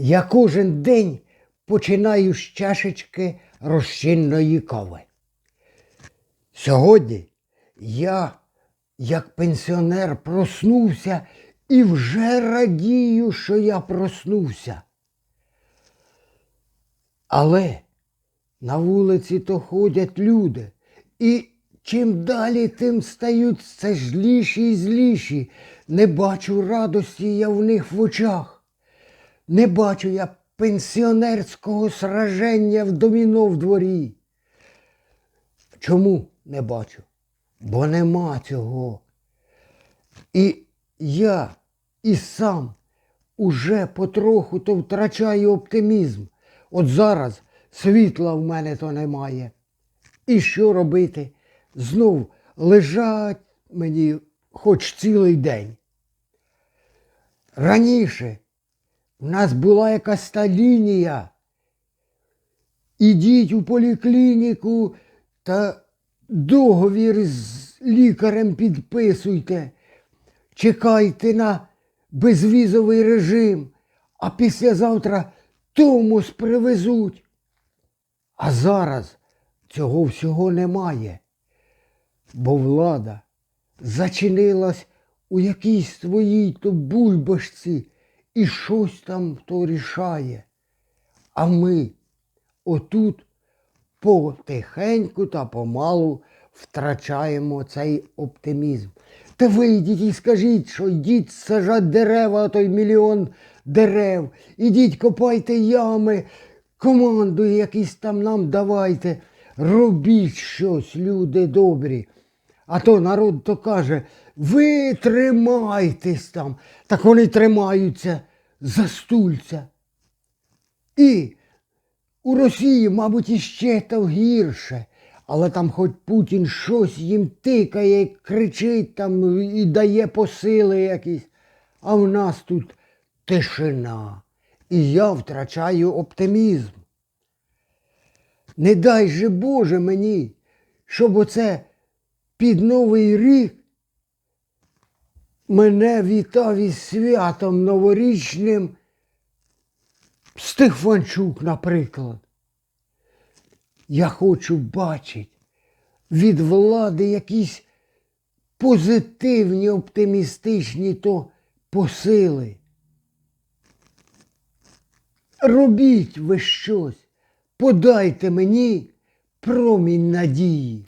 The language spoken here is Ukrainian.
Я кожен день починаю з чашечки розчинної кави. Сьогодні я, як пенсіонер, проснувся і вже радію, що я проснувся. Але на вулиці то ходять люди, і чим далі, тим стають все зліші і зліші. Не бачу радості я в них в очах. Не бачу я пенсіонерського сраження в доміно в дворі. Чому не бачу? Бо нема цього. І я і сам уже потроху то втрачаю оптимізм. От зараз світла в мене то немає. І що робити? Знов лежать мені хоч цілий день. Раніше в нас була якась та лінія. Ідіть у поліклініку та договір з лікарем підписуйте. Чекайте на безвізовий режим, а післязавтра Томос привезуть. А зараз цього всього немає, бо влада зачинилась у якійсь своїй то бульбашці і щось там то рішає. А ми отут потихеньку та помалу втрачаємо цей оптимізм. Та вийдіть і скажіть, що йдіть сажать дерева, той мільйон дерев, ідіть копайте ями, команду якісь там нам давайте, робіть щось, люди добрі. А то народ то каже, ви тримайтесь там. Так вони тримаються за стульця. І у Росії, мабуть, іще то гірше. Але там хоч Путін щось їм тикає, кричить там і дає посили якісь. А в нас тут тишина. І я втрачаю оптимізм. Не дай же Боже мені, щоб оце під Новий рік мене вітав із святом новорічним Стефанчук, наприклад. Я хочу бачити від влади якісь позитивні, оптимістичні то посили. Робіть ви щось, подайте мені промінь надії.